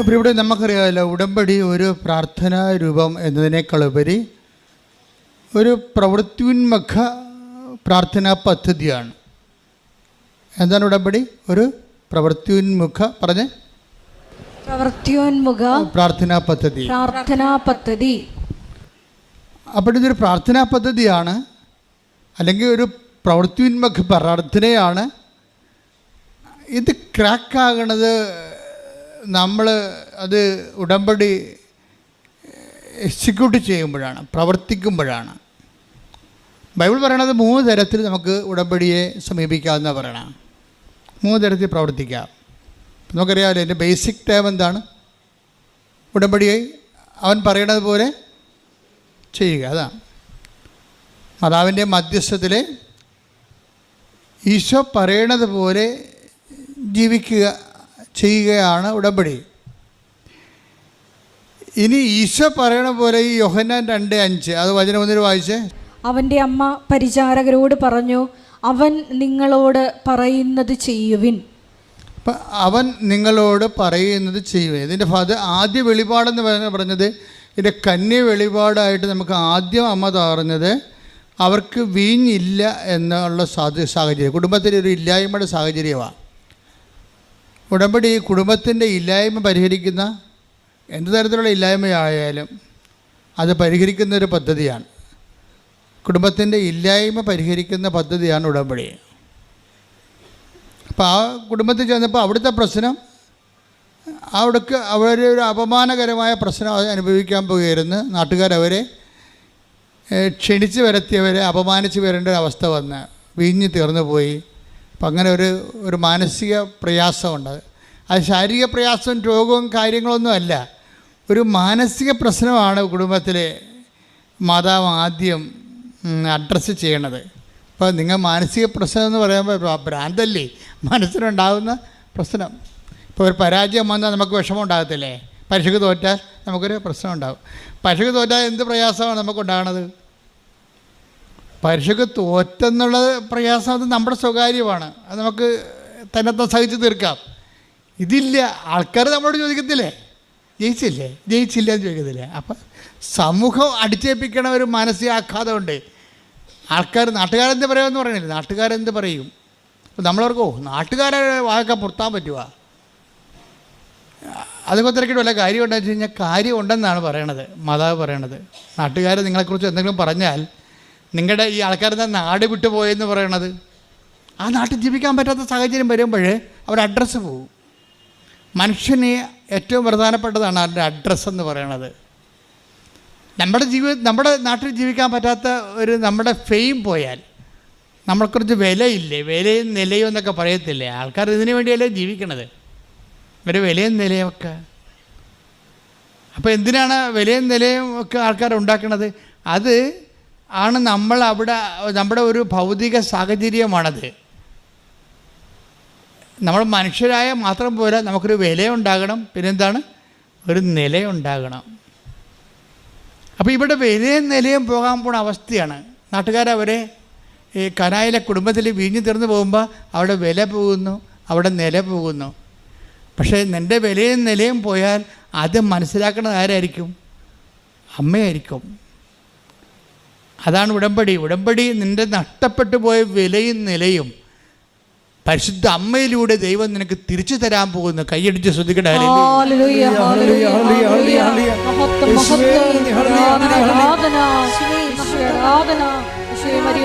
അപ്പോൾ ഇവിടെ നമുക്കറിയാമല്ലോ ഉടമ്പടി ഒരു പ്രാർത്ഥനാ രൂപം എന്നതിനേക്കാളുപരി ഒരു പ്രവൃത്തിയുന്മുഖ പ്രാർത്ഥനാ പദ്ധതിയാണ്. എന്താണ് ഉടമ്പടി? ഒരു പ്രവൃത്തിയുന്മുഖ പറഞ്ഞ്. പ്രവൃത്തിയോന്മുഖ പ്രാർത്ഥനാ പദ്ധതി. പ്രാർത്ഥനാ പദ്ധതി. അപ്പോൾ ഇതൊരു പ്രാർത്ഥനാ പദ്ധതിയാണ് അല്ലെങ്കിൽ ഒരു പ്രവൃത്തിയുന്മുഖ പ്രാർത്ഥനയാണ്. ഇത് ക്രാക്കാകണത് നമ്മൾ അത് ഉടമ്പടി എക്സിക്യൂട്ട് ചെയ്യുമ്പോഴാണ് പ്രവർത്തിക്കുമ്പോഴാണ്. ബൈബിൾ പറയണത് മൂന്ന് തരത്തിൽ നമുക്ക് ഉടമ്പടിയെ സമീപിക്കാമെന്ന് പറയണം. മൂന്ന് തരത്തിൽ പ്രവർത്തിക്കാം. നമുക്കറിയാമല്ലോ എന്റെ ബേസിക് ടേം എന്താണ്? ഉടമ്പടിയെ അവൻ പറയണത് പോലെ ചെയ്യുക അതാണ്. മാതാവിന്റെ മധ്യസ്ഥത്തിൽ ഈശോ പറയണത് പോലെ ജീവിക്കുക ചെയ്യുകയാണ് ഉടമ്പടി. ഇനി ഈശോ പറയണ പോലെ ഈ യോഹന്നാൻ രണ്ട് അഞ്ച്. അത് വചനം ഒന്നിന് വായിച്ചേ. അവന്റെ അമ്മ പരിചാരകരോട് പറഞ്ഞു അവൻ നിങ്ങളോട് പറയുന്നത് ചെയ്യുവിൻ. അപ്പം അവൻ നിങ്ങളോട് പറയുന്നത് ചെയ്യുവിൻ. ഇതിന്റെ ഫാദ ആദ്യ വെളിപാടെന്ന് പറഞ്ഞ പറഞ്ഞത് ഇതിന്റെ കന്യ വെളിപാടായിട്ട് നമുക്ക് ആദ്യം അമ്മ താറുന്നത് അവർക്ക് വീഞ്ഞില്ല എന്നുള്ള സാഹചര്യം. കുടുംബത്തിൽ ഒരു ഇല്ലായ്മയുടെ സാഹചര്യമാണ് ഉടമ്പടി കുടുംബത്തിന്റെ ഇല്ലായ്മ പരിഹരിക്കുന്ന എന്ത് തരത്തിലുള്ള ഇല്ലായ്മയായാലും അത് പരിഹരിക്കുന്ന ഒരു പദ്ധതിയാണ്. കുടുംബത്തിന്റെ ഇല്ലായ്മ പരിഹരിക്കുന്ന പദ്ധതിയാണ് ഉടമ്പടി. അപ്പോൾ ആ കുടുംബത്തിൽ ചെന്നപ്പോൾ അവിടുത്തെ പ്രശ്നം അവിടേക്ക് ഒരു അപമാനകരമായ പ്രശ്നം അനുഭവിക്കാൻ പോകുകയായിരുന്നു നാട്ടുകാരവരെ ക്ഷണിച്ച് വരത്തിയവരെ അപമാനിച്ച് വരേണ്ട ഒരു അവസ്ഥ വന്ന് വീഞ്ഞ് തീർന്നു പോയി. അപ്പം അങ്ങനെ ഒരു ഒരു മാനസിക പ്രയാസമുണ്ട്. അത് ശാരീരിക പ്രയാസവും രോഗവും കാര്യങ്ങളൊന്നും അല്ല. ഒരു മാനസിക പ്രശ്നമാണ് കുടുംബത്തിലെ മാതാവ് ആദ്യം അഡ്രസ്സ് ചെയ്യണത്. അപ്പോൾ നിങ്ങൾ മാനസിക പ്രശ്നം എന്ന് പറയുമ്പോൾ ഭ്രാന്തല്ലേ? മനസ്സിനുണ്ടാകുന്ന പ്രശ്നം. ഇപ്പോൾ ഒരു പരാജയം വന്നാൽ നമുക്ക് വിഷമം ഉണ്ടാകത്തില്ലേ? പരീക്ഷയ്ക്ക് തോറ്റാൽ നമുക്കൊരു പ്രശ്നം ഉണ്ടാകും പരീക്ഷയ്ക്ക് തോറ്റാൽ എന്ത് പ്രയാസമാണ് നമുക്കുണ്ടാകണത്? പരീക്ഷയ്ക്ക് തോറ്റെന്നുള്ള പ്രയാസം അത് നമ്മുടെ സ്വകാര്യമാണ്. അത് നമുക്ക് തന്നെ സഹിച്ചു തീർക്കാം. ഇതില്ല. ആൾക്കാർ നമ്മളോട് ചോദിക്കത്തില്ലേ? ജയിച്ചില്ലേ? ജയിച്ചില്ല എന്ന് ചോദിക്കത്തില്ലേ? അപ്പം സമൂഹം അടിച്ചേൽപ്പിക്കണ ഒരു മാനസികാഘാതമുണ്ട് ആൾക്കാർ നാട്ടുകാരെന്ത് പറയുമെന്ന് പറയണില്ല നാട്ടുകാരെന്ത് പറയും? അപ്പം നമ്മളവർക്ക് ഓ നാട്ടുകാരെ വാക്ക പുറത്താൻ പറ്റുക അതൊക്കെ തിരക്കിട്ട് വല്ല കാര്യം ഉണ്ടെന്ന് വെച്ച് കഴിഞ്ഞാൽ കാര്യം ഉണ്ടെന്നാണ് പറയണത്. മാതാവ് പറയണത്. നാട്ടുകാരെ നിങ്ങളെക്കുറിച്ച് എന്തെങ്കിലും പറഞ്ഞാൽ നിങ്ങളുടെ ഈ ആൾക്കാരുടെ നാട് വിട്ടു പോയെന്ന് പറയണത്? ആ നാട്ടിൽ ജീവിക്കാൻ പറ്റാത്ത സാഹചര്യം വരുമ്പോൾ അവർ അഡ്രസ്സ് പോകും മനുഷ്യന് ഏറ്റവും പ്രധാനപ്പെട്ടതാണ് അവരുടെ അഡ്രസ്സ് എന്ന് പറയണത്. നമ്മുടെ ജീവി നമ്മുടെ നാട്ടിൽ ജീവിക്കാൻ പറ്റാത്ത ഒരു നമ്മുടെ ഫെയിം പോയാൽ നമ്മളെക്കുറിച്ച് വിലയില്ലേ? വിലയും നിലയും എന്നൊക്കെ പറയത്തില്ലേ? ആൾക്കാർ ഇതിനു വേണ്ടിയല്ലേ ജീവിക്കണത്? ഒരു വിലയും നിലയും ഒക്കെ. അപ്പോൾ എന്തിനാണ് വിലയും നിലയും ഒക്കെ ആൾക്കാർ ഉണ്ടാക്കുന്നത് അത് ആണ് നമ്മൾ അവിടെ നമ്മുടെ ഒരു ഭൗതിക സാഹചര്യമാണത്. നമ്മൾ മനുഷ്യരായ മാത്രം പോരാ നമുക്കൊരു വിലയുണ്ടാകണം. പിന്നെന്താണ്? ഒരു നിലയുണ്ടാകണം. അപ്പോൾ ഇവിടെ വിലയും നിലയും പോകാൻ പോണ അവസ്ഥയാണ്. നാട്ടുകാരവരെ ഈ കനായിലെ കുടുംബത്തിൽ വീഞ്ഞു തീർന്നു പോകുമ്പോൾ അവിടെ വില പോകുന്നു അവിടെ നില പോകുന്നു. പക്ഷേ നിന്റെ വിലയും നിലയും പോയാൽ അത് മനസ്സിലാക്കുന്നത് ആരായിരിക്കും? അമ്മയായിരിക്കും. അതാണ് ഉടമ്പടി. ഉടമ്പടി നിന്റെ നഷ്ടപ്പെട്ടു പോയ വിലയും നിലയും പരിശുദ്ധ അമ്മയിലൂടെ ദൈവം നിനക്ക് തിരിച്ചു തരാൻ പോകുന്നു. കൈയടിച്ച് ശ്രദ്ധിക്കട്ടെ.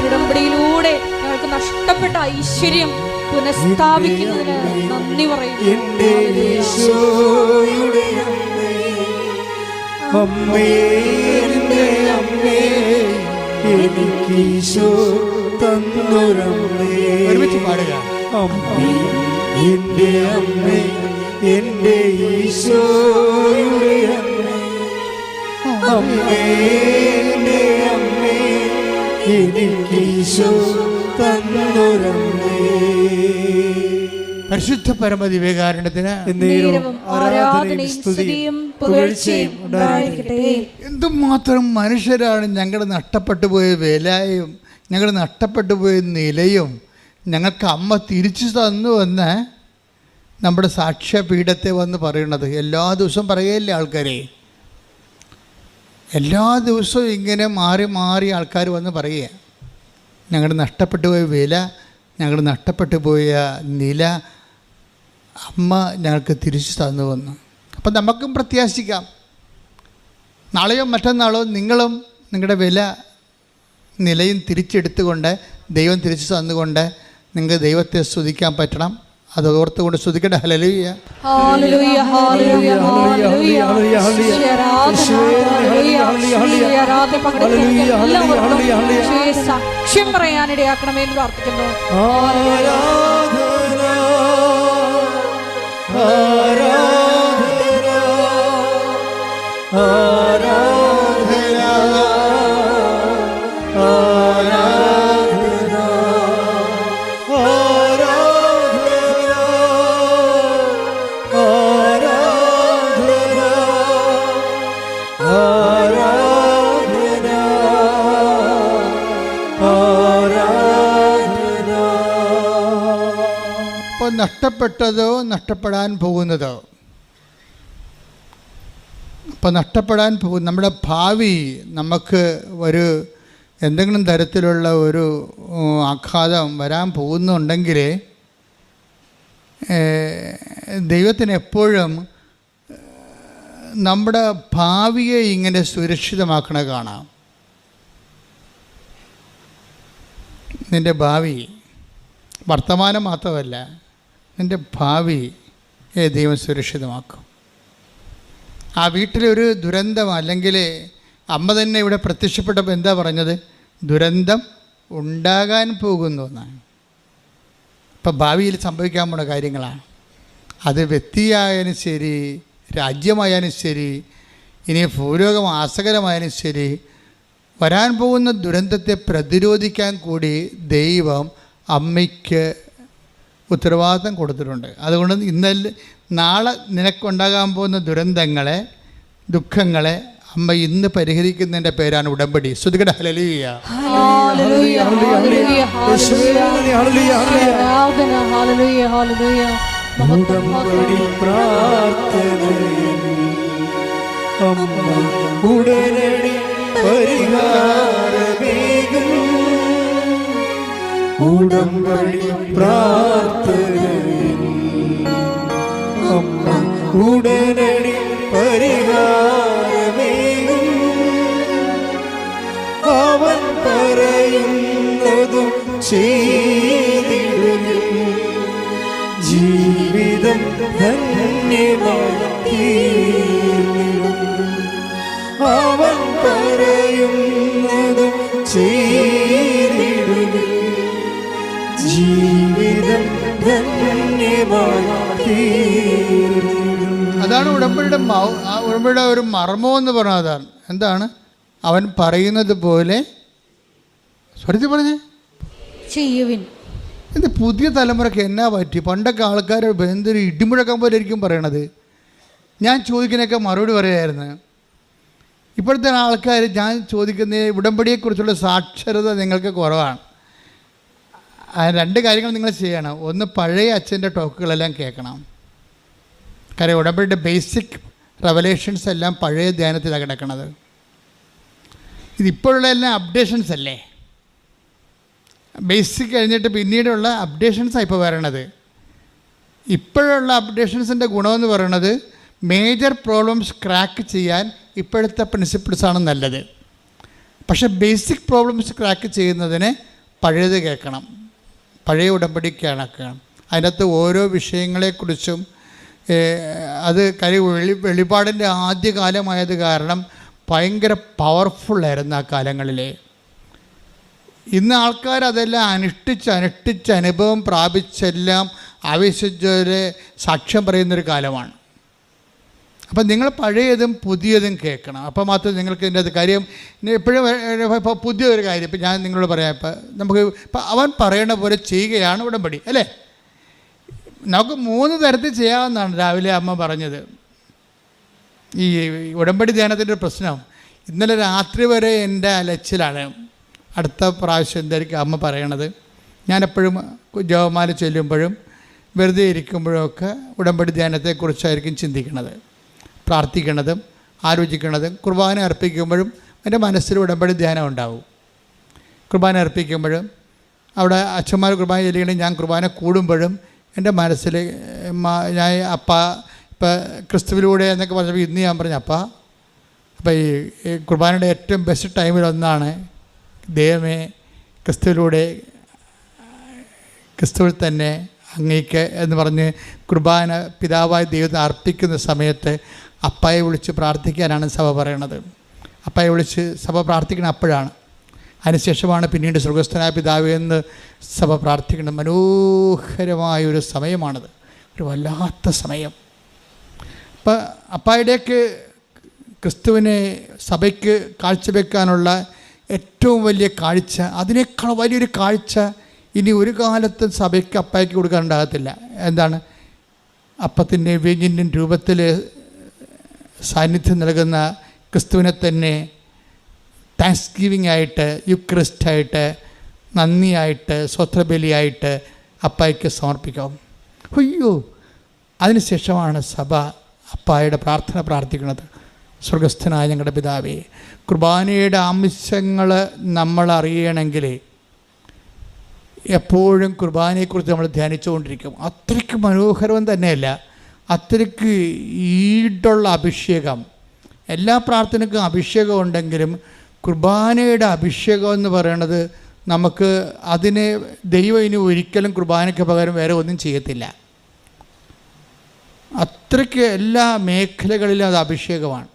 ഉടമ്പടിയിലൂടെ ഞങ്ങൾക്ക് നഷ്ടപ്പെട്ട ഐശ്വര്യം പുനഃസ്ഥാപിക്കുന്നതിന് നന്ദി പറയുന്നു. അമ്മേ എനിക്ക് ഈശോ തന്നൊരമ്മേ ഒരുമിച്ച് പാടുക. അമ്മേ എന്റെ അമ്മേ എന്റെ ഈശോയുടെ അമ്മേ. അമ്മേ. എന്റെ അമ്മേ എനിക്ക് ഈശോ തന്നൊരമ്മേ. പരിശുദ്ധ പരമദിവേകാരണത്തിന് നേരവും ആരാധനയും സ്തുതിയും പുകഴ്ചയും ഉണ്ടായിരിക്കട്ടെ. എന്തുമാത്രം മനുഷ്യരാണ് ഞങ്ങൾ നഷ്ടപ്പെട്ടു പോയ വിലയും ഞങ്ങൾ നഷ്ടപ്പെട്ടു പോയ നിലയും ഞങ്ങൾക്ക് അമ്മ തിരിച്ചു തന്നു എന്ന് നമ്മുടെ സാക്ഷ്യപീഠത്തെ വന്ന് പറയണത്. എല്ലാ ദിവസവും പറയുകയല്ലേ ആൾക്കാരെ? എല്ലാ ദിവസവും ഇങ്ങനെ മാറി മാറി ആൾക്കാർ വന്ന് പറയുക. ഞങ്ങളുടെ നഷ്ടപ്പെട്ടു പോയ വില ഞങ്ങൾ നഷ്ടപ്പെട്ടു പോയ നില അമ്മ ഞങ്ങൾക്ക് തിരിച്ചു തന്നു വന്നു അപ്പം നമുക്കും പ്രത്യാശിക്കാം. നാളെയോ മറ്റന്നാളോ നിങ്ങളും നിങ്ങളുടെ വില നിലയും തിരിച്ചെടുത്തുകൊണ്ട് ദൈവം തിരിച്ചു തന്നുകൊണ്ട് നിങ്ങൾക്ക് ദൈവത്തെ സ്തുതിക്കാൻ പറ്റണം. അത് ഓർത്തുകൊണ്ട് സ്തുതിക്കട്ടെ. ഹലലുയ്യ യേശുവേ സാക്ഷ്യം പറയാനിടയാക്കണമേ എന്ന് പ്രാർത്ഥിക്കുന്നു. ആരാധന ആരാധന ആരാധന. ആരാധന ആരാധന ഇപ്പോൾ നഷ്ടപ്പെട്ടതോ നഷ്ടപ്പെടാൻ പോകുന്നതോ? അപ്പോൾ നഷ്ടപ്പെടാൻ നമ്മുടെ ഭാവി നമുക്ക് ഒരു എന്തെങ്കിലും തരത്തിലുള്ള ഒരു ആഘാതം വരാൻ പോകുന്നുണ്ടെങ്കിൽ ദൈവത്തിന് എപ്പോഴും നമ്മുടെ ഭാവിയെ ഇങ്ങനെ സുരക്ഷിതമാക്കണ കാണാം. നിന്റെ ഭാവി വർത്തമാനം മാത്രമല്ല നിന്റെ ഭാവി ദൈവം സുരക്ഷിതമാക്കും. ആ വീട്ടിലൊരു ദുരന്തം അല്ലെങ്കിൽ അമ്മ തന്നെ ഇവിടെ പ്രത്യക്ഷപ്പെട്ടപ്പോൾ എന്താ പറഞ്ഞത്? ദുരന്തം ഉണ്ടാകാൻ പോകുന്നു എന്നാണ്. ഇപ്പം ഭാവിയിൽ സംഭവിക്കാൻ പോണ കാര്യങ്ങളാണ്. അത് വ്യക്തിയായാലും ശരി രാജ്യമായാലും ശരി ഇനി ഭൂലോകം ആസകരമായാലും ശരി വരാൻ പോകുന്ന ദുരന്തത്തെ പ്രതിരോധിക്കാൻ കൂടി ദൈവം അമ്മയ്ക്ക് ഉത്തരവാദിത്തം കൊടുത്തിട്ടുണ്ട്. അതുകൊണ്ട് ഇന്നലെ നാളെ നിനക്കുണ്ടാകാൻ പോകുന്ന ദുരന്തങ്ങളെ ദുഃഖങ്ങളെ അമ്മ ഇന്ന് പരിഹരിക്കുന്നതിന്റെ പേരാണ് ഉടമ്പടി. ശ്രുതികട ഹലലിയ hallelujah hallelujah hallelujah hallelujah hallelujah. മഹത്വം ഉടമ്പടി പ്രാ അമ്മ ഉടനടി പരിഹാരമേകും. ഉടമ്പടി പ്രാർത്ഥനയിൽ ഉടനടി പരിഹാരമേകും. അവൻ പറയുന്നതും ചെയ്തിടും ജീവിതം ധന്യമാക്കി അവൻ പറയുന്നതും ചെയ്തിടും ജീവിതം ധന്യമാക്കി അതാണ് ഉടമ്പടിയുടെ ഉടമ്പടിയുടെ ഒരു മർമ്മം എന്ന് പറഞ്ഞാൽ അതാണ്. എന്താണ്? അവൻ പറയുന്നത് പോലെ. സ്വരത്തിൽ പറഞ്ഞേ? ചെയ്യുവിൻ. ഇത് പുതിയ തലമുറയ്ക്ക് എന്നാ പറ്റി? പണ്ടൊക്കെ ആൾക്കാർ എന്തൊരു ഇടിമുഴക്കം പോലെ ആയിരിക്കും പറയണത്. ഞാൻ ചോദിക്കുന്നതൊക്കെ മറുപടി പറയായിരുന്നു. ഇപ്പോഴത്തെ ആൾക്കാർ ഞാൻ ചോദിക്കുന്ന ഉടമ്പടിയെക്കുറിച്ചുള്ള സാക്ഷരത നിങ്ങൾക്ക് കുറവാണ്. രണ്ട് കാര്യങ്ങൾ നിങ്ങൾ ചെയ്യണം. ഒന്ന് പഴയ അച്ഛന്റെ ടോക്കുകളെല്ലാം കേൾക്കണം. കാര്യം ഉടമ്പടിയുടെ ബേസിക് റെവലേഷൻസ് എല്ലാം പഴയ ധ്യാനത്തിലാണ് കിടക്കുന്നത് ഇതിപ്പോഴുള്ള എല്ലാം അപ്ഡേഷൻസ് അല്ലേ? ബേസിക് കഴിഞ്ഞിട്ട് പിന്നീടുള്ള അപ്ഡേഷൻസാണ് ഇപ്പോൾ വരണത്. ഇപ്പോഴുള്ള അപ്ഡേഷൻസിന്റെ ഗുണമെന്ന് പറയുന്നത് മേജർ പ്രോബ്ലംസ് ക്രാക്ക് ചെയ്യാൻ ഇപ്പോഴത്തെ പ്രിൻസിപ്പിൾസാണ് നല്ലത്. പക്ഷെ ബേസിക് പ്രോബ്ലംസ് ക്രാക്ക് ചെയ്യുന്നതിന് പഴയത് കേൾക്കണം. പഴയ ഉടമ്പടി കേൾക്കണം അതിനകത്ത് ഓരോ വിഷയങ്ങളെക്കുറിച്ചും അത് കരി വെളി വെളിപാടിന്റെ ആദ്യകാലമായത് കാരണം ഭയങ്കര പവർഫുള്ളായിരുന്നു ആ കാലങ്ങളിൽ ഇന്ന് ആൾക്കാർ അതെല്ലാം അനുഷ്ഠിച്ച് അനുഷ്ഠിച്ച് അനുഭവം പ്രാപിച്ചെല്ലാം ആവശ്യിച്ചവരെ സാക്ഷ്യം പറയുന്നൊരു കാലമാണ്. അപ്പം നിങ്ങൾ പഴയതും പുതിയതും കേൾക്കണം. അപ്പം മാത്രം നിങ്ങൾക്ക് ഇതിന്റെ അത് കാര്യം എപ്പോഴും ഇപ്പോൾ പുതിയൊരു കാര്യം ഇപ്പം ഞാൻ നിങ്ങളോട് പറയാം. ഇപ്പം നമുക്ക് അവൻ പറയണ പോലെ ചെയ്യുകയാണ് ഉടമ്പടി അല്ലേ? നമുക്ക് മൂന്ന് തരത്തിൽ ചെയ്യാവുന്നതാണ് രാവിലെ അമ്മ പറഞ്ഞത്. ഈ ഉടമ്പടി ധ്യാനത്തിന്റെ പ്രശ്നം. ഇന്നലെ രാത്രി വരെ എന്റെ അലച്ചിലാണ്. അടുത്ത പ്രാവശ്യം എന്തായിരിക്കും അമ്മ പറയണത്. ഞാനെപ്പോഴും ജോമാല ചൊല്ലുമ്പോഴും വെറുതെ ഇരിക്കുമ്പോഴൊക്കെ ഉടമ്പടി ധ്യാനത്തെക്കുറിച്ചായിരിക്കും ചിന്തിക്കുന്നത് പ്രാർത്ഥിക്കുന്നതും ആലോചിക്കുന്നതും കുർബാന അർപ്പിക്കുമ്പോഴും എന്റെ മനസ്സിൽ ഉടമ്പടി ധ്യാനം ഉണ്ടാവും. കുർബാന അർപ്പിക്കുമ്പോഴും അവിടെ അച്ഛന്മാർ കുർബാന ചെല്ലുകയാണെങ്കിൽ ഞാൻ കുർബാന കൂടുമ്പോഴും എന്റെ മനസ്സിൽ ഞാൻ അപ്പ ഇപ്പം ക്രിസ്തുവിലൂടെ എന്നൊക്കെ പറഞ്ഞപ്പോൾ ഇന്ന് ഞാൻ പറഞ്ഞു അപ്പ അപ്പം ഈ കുർബാനയുടെ ഏറ്റവും ബെസ്റ്റ് ടൈമിലൊന്നാണ് ദൈവമേ ക്രിസ്തുവിലൂടെ ക്രിസ്തുവിൽ തന്നെ അങ്ങേക്ക് എന്ന് പറഞ്ഞ് കുർബാന പിതാവായ ദൈവത്തെ അർപ്പിക്കുന്ന സമയത്ത് അപ്പായെ വിളിച്ച് പ്രാർത്ഥിക്കാനാണ് സഭ പറയണത്. അപ്പായെ വിളിച്ച് സഭ പ്രാർത്ഥിക്കണം അപ്പോഴാണ്. അതിനുശേഷമാണ് പിന്നീട് സ്വർഗസ്ഥനായ പിതാവ് എന്ന് സഭ പ്രാർത്ഥിക്കുന്ന മനോഹരമായ ഒരു സമയമാണത്. ഒരു വല്ലാത്ത സമയം. അപ്പം അപ്പായുടെയൊക്കെ ക്രിസ്തുവിനെ സഭയ്ക്ക് കാഴ്ചവെക്കാനുള്ള ഏറ്റവും വലിയ കാഴ്ച അതിനേക്കാൾ വലിയൊരു കാഴ്ച ഇനി ഒരു കാലത്തും സഭയ്ക്ക് അപ്പായ്ക്ക് കൊടുക്കാനുണ്ടാകത്തില്ല എന്താണ്? അപ്പത്തിന്റെ വ്യഞ്ജന്റെ രൂപത്തിൽ സാന്നിധ്യം നൽകുന്ന ക്രിസ്തുവിനെ തന്നെ താങ്ക്സ് ഗിവിംഗ് ആയിട്ട് യുക്രിസ്റ്റായിട്ട് നന്ദിയായിട്ട് സ്വത്രബലിയായിട്ട് അപ്പായ്ക്ക് സമർപ്പിക്കാം. അയ്യോ! അതിനുശേഷമാണ് സഭ അപ്പായുടെ പ്രാർത്ഥന പ്രാർത്ഥിക്കുന്നത്. സ്വർഗസ്ഥനായ ഞങ്ങളുടെ പിതാവേ കുർബാനയുടെ ആവശ്യങ്ങൾ നമ്മൾ അറിയണമെങ്കിൽ എപ്പോഴും കുർബാനയെക്കുറിച്ച് നമ്മൾ ധ്യാനിച്ചുകൊണ്ടിരിക്കും. അത്രയ്ക്ക് മനോഹരവും തന്നെയല്ല. അത്രയ്ക്ക് ഈടുള്ള അഭിഷേകം. എല്ലാ പ്രാർത്ഥനയ്ക്കും അഭിഷേകം ഉണ്ടെങ്കിലും കുർബാനയുടെ അഭിഷേകം എന്ന് പറയണത് നമുക്ക് അതിനെ ദൈവം ഇനി ഒരിക്കലും കുർബാനയ്ക്ക് പകരം വേറെ ഒന്നും ചെയ്യത്തില്ല. അത്രയ്ക്ക് എല്ലാ മേഖലകളിലും അത് അഭിഷേകമാണ്.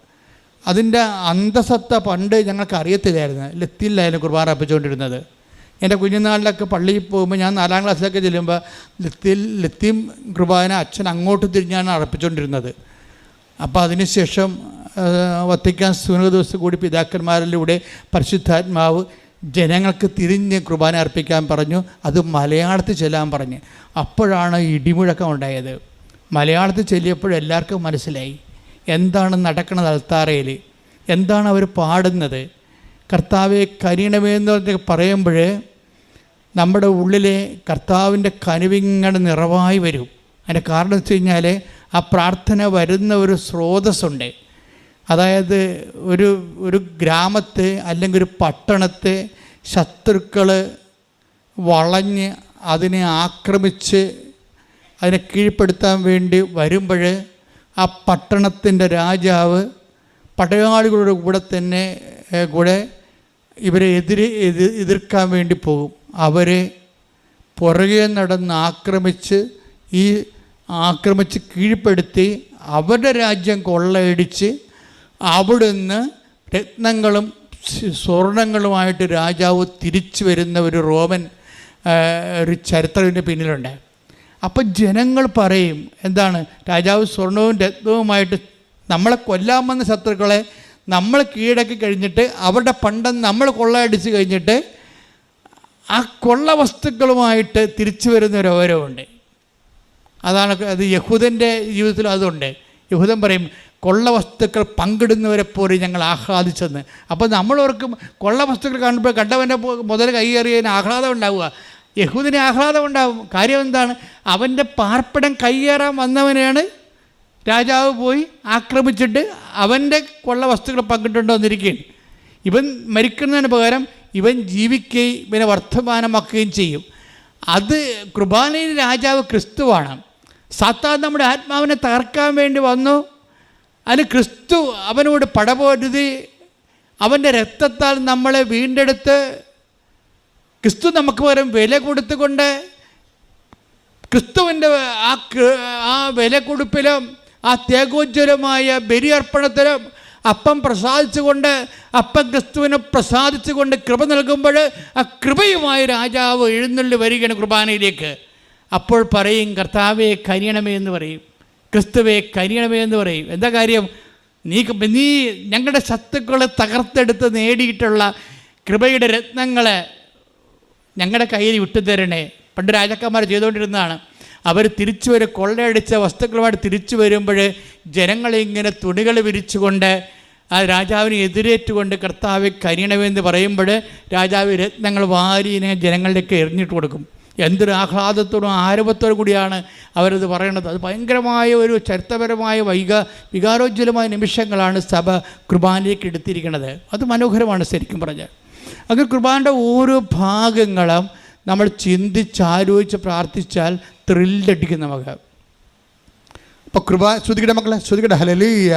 അതിന്റെ അന്തസത്ത പണ്ട് ഞങ്ങൾക്ക് അറിയത്തില്ലായിരുന്നു. ലത്തിയിലായിരുന്നു കുർബാന അർപ്പിച്ചുകൊണ്ടിരുന്നത്. എന്റെ കുഞ്ഞുനാളിലൊക്കെ പള്ളിയിൽ പോകുമ്പോൾ ഞാൻ നാലാം ക്ലാസ്സിലൊക്കെ ചെല്ലുമ്പോൾ ലത്തിൽ ലത്തിയും കുർബാന അച്ഛൻ അങ്ങോട്ട് തിരിഞ്ഞാണ് അർപ്പിച്ചുകൊണ്ടിരുന്നത്. അപ്പോൾ അതിനുശേഷം വത്തിക്കാൻ സുനക ദിവസം കൂടി പിതാക്കന്മാരിലൂടെ പരിശുദ്ധാത്മാവ് ജനങ്ങൾക്ക് തിരിഞ്ഞ് കുർബാന അർപ്പിക്കാൻ പറഞ്ഞു. അത് മലയാളത്തിൽ ചെല്ലാൻ പറഞ്ഞ്. അപ്പോഴാണ് ഇടിമുഴക്കം ഉണ്ടായത്. മലയാളത്തിൽ ചെല്ലിയപ്പോൾ എല്ലാവർക്കും മനസ്സിലായി. എന്താണ് നടക്കുന്നത് അൽത്താറയിൽ? എന്താണ് അവർ പാടുന്നത്? കർത്താവെ കരീണമേ എന്ന് പറഞ്ഞ് പറയുമ്പോൾ നമ്മുടെ ഉള്ളിലെ കർത്താവിന്റെ കനിവിങ്ങനെ നിറവായി വരും. അതിന്റെ കാരണം വെച്ച് കഴിഞ്ഞാൽ ആ പ്രാർത്ഥന വരുന്ന ഒരു സ്രോതസ്സുണ്ട്. അതായത് ഒരു ഒരു ഗ്രാമത്തെ അല്ലെങ്കിൽ ഒരു പട്ടണത്തെ ശത്രുക്കൾ വളഞ്ഞ് അതിനെ ആക്രമിച്ച് അതിനെ കീഴ്പ്പെടുത്താൻ വേണ്ടി വരുമ്പോൾ ആ പട്ടണത്തിന്റെ രാജാവ് പടയാളികളുടെ കൂടെ തന്നെ കൂടെ ഇവരെ എതിരെ എതിർ എതിർക്കാൻ വേണ്ടി പോകും. അവരെ പുറകെ നടന്ന് ആക്രമിച്ച് ഈ ആക്രമിച്ച് കീഴ്പ്പെടുത്തി അവരുടെ രാജ്യം കൊള്ളയടിച്ച് അവിടുന്ന് രത്നങ്ങളും സ്വർണങ്ങളുമായിട്ട് രാജാവ് തിരിച്ചു വരുന്ന ഒരു റോമൻ ഒരു ചരിത്രത്തിന്റെ പിന്നിലുണ്ട്. അപ്പം ജനങ്ങൾ പറയും എന്താണ് രാജാവ് സ്വർണവും രത്നവുമായിട്ട് നമ്മളെ കൊല്ലാൻ വന്ന ശത്രുക്കളെ നമ്മൾ കീഴടക്കി കഴിഞ്ഞിട്ട് അവരുടെ പണ്ടം നമ്മൾ കൊള്ളയടിച്ച് കഴിഞ്ഞിട്ട് ആ കൊള്ള വസ്തുക്കളുമായിട്ട് തിരിച്ചു വരുന്ന ഒരു ഓരവുണ്ട് അതാണ് അത് യഹൂദന്റെ ജീവിതത്തിൽ അതുണ്ട്. യഹൂദൻ പറയും കൊള്ള വസ്തുക്കൾ പങ്കിടുന്നവരെ പോലെ ഞങ്ങൾ ആഹ്ലാദിച്ചെന്ന്. അപ്പോൾ നമ്മളോർക്കും കൊള്ള വസ്തുക്കൾ കാണുമ്പോൾ കണ്ടവന്റെ മുതൽ കൈയേറിയതിന് ആഹ്ലാദം ഉണ്ടാവുക. യഹൂദിന് ആഹ്ലാദം ഉണ്ടാവും. കാര്യം എന്താണ്? അവന്റെ പാർപ്പിടം കൈയേറാൻ വന്നവനെയാണ് രാജാവ് പോയി ആക്രമിച്ചിട്ട് അവന്റെ കൊള്ള വസ്തുക്കൾ പങ്കിട്ടുണ്ടോ എന്നിരിക്കുകയാണ് ഇവൻ മരിക്കുന്നതിന് പകരം ഇവൻ ജീവിക്കുകയും ഇവനെ വർത്തമാനമാക്കുകയും ചെയ്യും. അത് കുർബാനയിൽ രാജാവ് ക്രിസ്തുവാണ്. സാത്താൻ നമ്മുടെ ആത്മാവിനെ തകർക്കാൻ വേണ്ടി വന്നു. അതിന് ക്രിസ്തു അവനോട് പടപൊരുതി അവന്റെ രക്തത്താൽ നമ്മളെ വീണ്ടെടുത്ത് ക്രിസ്തു നമുക്ക് പകരം വില കൊടുത്തുകൊണ്ട് ക്രിസ്തുവിന്റെ ആ ആ വില കൊടുപ്പിലും ആ ത്യാഗോജ്വലമായ ബലിയർപ്പണത്തിലും അപ്പം പ്രസാദിച്ചുകൊണ്ട് അപ്പം ക്രിസ്തുവിനെ പ്രസാദിച്ചുകൊണ്ട് കൃപ നൽകുമ്പോൾ ആ കൃപയുമായ രാജാവ് എഴുന്നള്ളി വരികയാണ് കുർബാനയിലേക്ക്. അപ്പോൾ പറയും കർത്താവെ കനിയണമേ എന്ന് പറയും. ക്രിസ്തുവെ കരിയണമേ എന്ന് പറയും. എന്താ കാര്യം? നീ നീ ഞങ്ങളുടെ ശത്രുക്കളെ തകർത്തെടുത്ത് നേടിയിട്ടുള്ള കൃപയുടെ രത്നങ്ങൾ ഞങ്ങളുടെ കയ്യിൽ വിട്ടുതരണേ. പണ്ട് രാജാക്കന്മാർ ചെയ്തുകൊണ്ടിരുന്നതാണ്. അവർ തിരിച്ചു വരും കൊള്ളയടിച്ച വസ്തുക്കളുമായിട്ട് തിരിച്ചു വരുമ്പോൾ ജനങ്ങളെ ഇങ്ങനെ തുണികൾ വിരിച്ചുകൊണ്ട് ആ രാജാവിനെ എതിരേറ്റുകൊണ്ട് കർത്താവ് കരിയണമെന്ന് പറയുമ്പോൾ രാജാവ് രത്നങ്ങൾ വാരി ജനങ്ങളിലേക്ക് എറിഞ്ഞിട്ട് കൊടുക്കും. എന്തൊരു ആഹ്ലാദത്തോടും ആരവത്തോടും കൂടിയാണ് അവരത് പറയണത്. അത് ഭയങ്കരമായ ഒരു ചരിത്രപരമായ വൈക വികാരോജ്വലമായ നിമിഷങ്ങളാണ് സഭ കുർബാനയിലേക്ക് എടുത്തിരിക്കുന്നത്. അത് മനോഹരമാണ് ശരിക്കും പറഞ്ഞാൽ. അങ്ങനെ കുർബാനയുടെ ഓരോ ഭാഗങ്ങളും നമ്മൾ ചിന്തിച്ച് ആലോചിച്ച് പ്രാർത്ഥിച്ചാൽ ത്രില്ലടിക്കും നമുക്ക് അപ്പൊ കൃപ ശ്രുതികട മക്കളെ? ശ്രുതികട ഹലലിയ